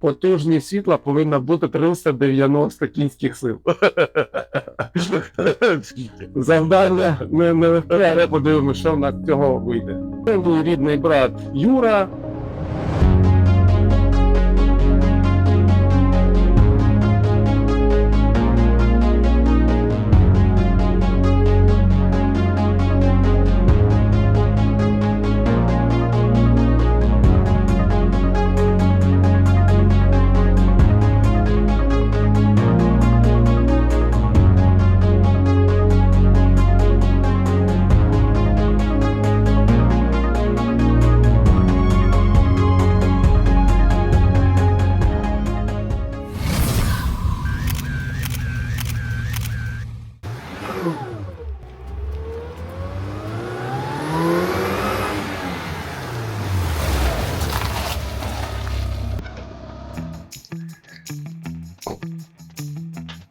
Потужність світла повинна бути 390 кінських сил. Завдання не, подивимося, що в нас цього вийде. Це мій рідний брат Юра.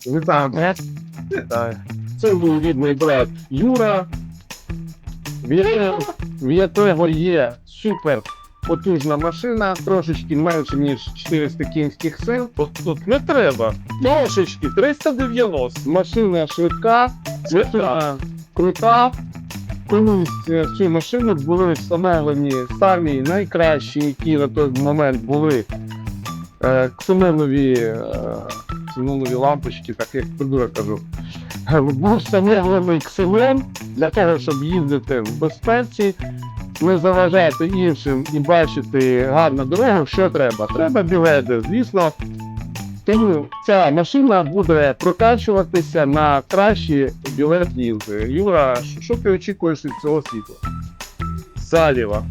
Вітаю. Вітаю. Це мій рідний брат Юра. Від, від того є супер потужна машина, трошечки менше, ніж 400 кінських сил. Тут, тут не треба. Трошечки, 390. Машина швидка, швидка, крута. Колись е, в цю машину були встановлені самі найкращі, які на той момент були е, ксенонові, е, ксенонові лампочки, так як придурок кажу. Е, Був встановлений ксенон для того, щоб їздити в безпеці, не заважати іншим і бачити гарну дорогу, що треба. Треба білети, звісно. Тому ця машина буде прокачуватися на кращі білет лінзи. Юра, що ти очікуєш від цього світла? Саліва.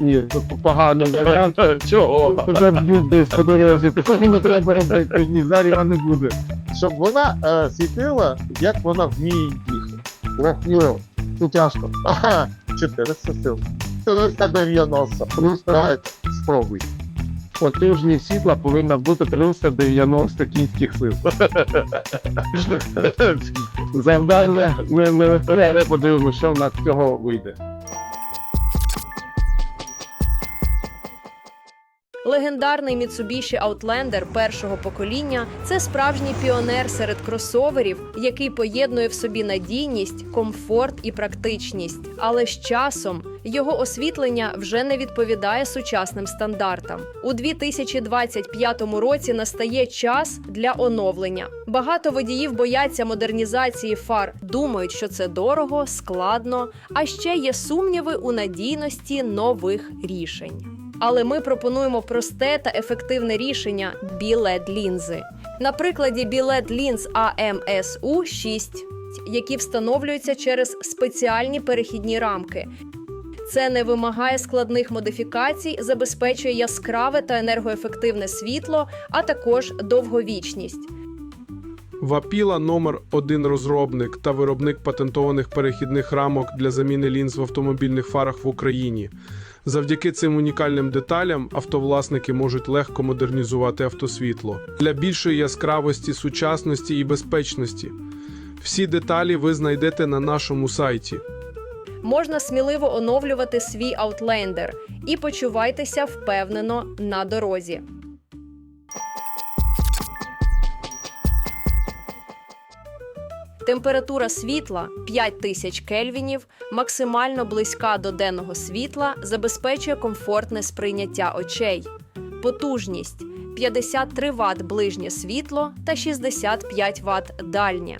Ні, погано варіант. Чого? Вже б'ють десь по дорозі, не треба робити. Ні, зараз не буде. Щоб вона е, світила, як вона вміє їхати. Рахніло, це тяжко. Ага, 400 сил. 390. Давай, спробуй. Потужність світла повинна бути 390 кінських сил. Завдання не, не легке, подивимося, що в нас з цього вийде. Легендарний Mitsubishi Outlander першого покоління це справжній піонер серед кросоверів, який поєднує в собі надійність, комфорт і практичність. Але з часом його освітлення вже не відповідає сучасним стандартам. У 2025 році настає час для оновлення. Багато водіїв бояться модернізації фар, думають, що це дорого, складно, а ще є сумніви у надійності нових рішень. Але ми пропонуємо просте та ефективне рішення білет лінзи. На прикладі білет лінз AMSU 6, які встановлюються через спеціальні перехідні рамки. Це не вимагає складних модифікацій, забезпечує яскраве та енергоефективне світло, а також довговічність. Вапіла номер один розробник та виробник патентованих перехідних рамок для заміни лінз в автомобільних фарах в Україні. Завдяки цим унікальним деталям автовласники можуть легко модернізувати автосвітло для більшої яскравості, сучасності і безпечності. Всі деталі ви знайдете на нашому сайті. Можна сміливо оновлювати свій Outlander і почувайтеся впевнено на дорозі. Температура світла 5000 кельвінів, максимально близька до денного світла, забезпечує комфортне сприйняття очей. Потужність 53 Вт ближнє світло та 65 Вт дальнє.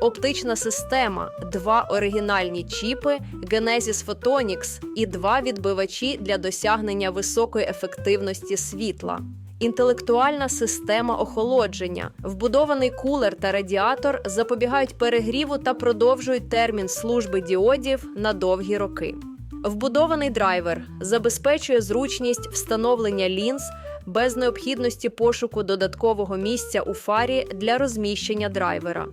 Оптична система, два оригінальні чіпи, Genesis Photonics і два відбивачі для досягнення високої ефективності світла. Інтелектуальна система охолодження, вбудований кулер та радіатор запобігають перегріву та продовжують термін служби діодів на довгі роки. Вбудований драйвер забезпечує зручність встановлення лінз без необхідності пошуку додаткового місця у фарі для розміщення драйвера.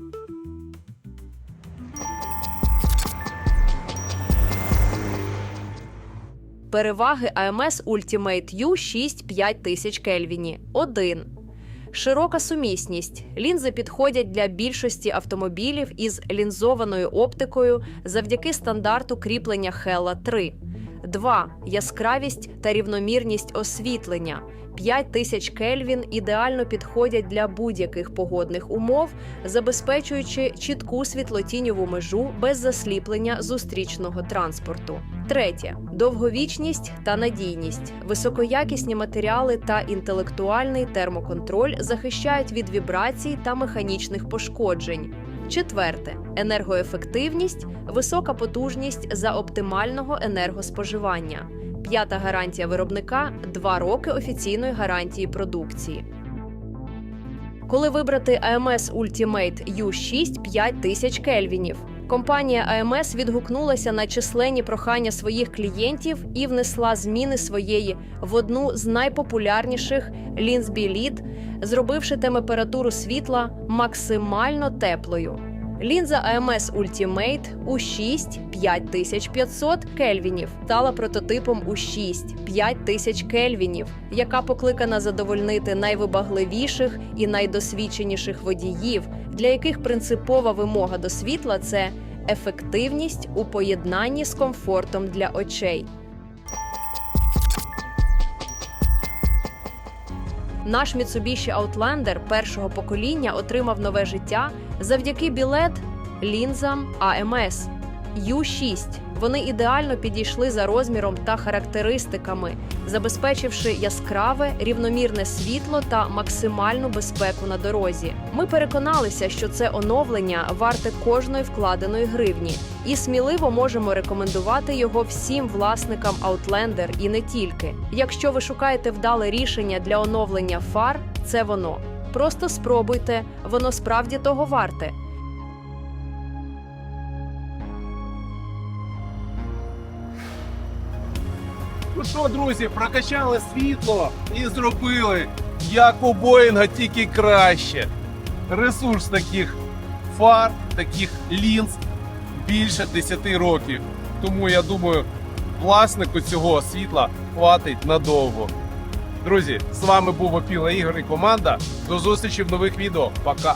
Переваги АМС Ultimate U6 5000 Кельвіні. 1. Широка сумісність. Лінзи підходять для більшості автомобілів із лінзованою оптикою завдяки стандарту кріплення Hella 3. 2. Яскравість та рівномірність освітлення. 5000 Кельвін ідеально підходять для будь-яких погодних умов, забезпечуючи чітку світлотіньову межу без засліплення зустрічного транспорту. Третє довговічність та надійність. Високоякісні матеріали та інтелектуальний термоконтроль захищають від вібрацій та механічних пошкоджень. Четверте енергоефективність, висока потужність за оптимального енергоспоживання. П'ята гарантія виробника 2 роки офіційної гарантії продукції. Коли вибрати AMS Ultimate U6 5000 кельвінів. Компанія АМС відгукнулася на численні прохання своїх клієнтів і внесла зміни своєї в одну з найпопулярніших лінзбіліт, зробивши температуру світла максимально теплою. Лінза AMS Ultimate U6 5500 кельвінів стала прототипом U6 5000 кельвінів, яка покликана задовольнити найвибагливіших і найдосвідченіших водіїв, для яких принципова вимога до світла це ефективність у поєднанні з комфортом для очей. Наш Mitsubishi Outlander першого покоління отримав нове життя завдяки білет лінзам AMS U6. Вони ідеально підійшли за розміром та характеристиками, забезпечивши яскраве, рівномірне світло та максимальну безпеку на дорозі. Ми переконалися, що це оновлення варте кожної вкладеної гривні, і сміливо можемо рекомендувати його всім власникам Outlander і не тільки. Якщо ви шукаєте вдале рішення для оновлення фар, це воно. Просто спробуйте, воно справді того варте. Ну що, друзі, прокачали світло і зробили як у Боїнга, тільки краще. Ресурс таких фар, таких лінз більше 10 років. Тому я думаю, власнику цього світла хватить надовго. Друзі, з вами був Опіла Ігор і команда. До зустрічі в нових відео. Пока!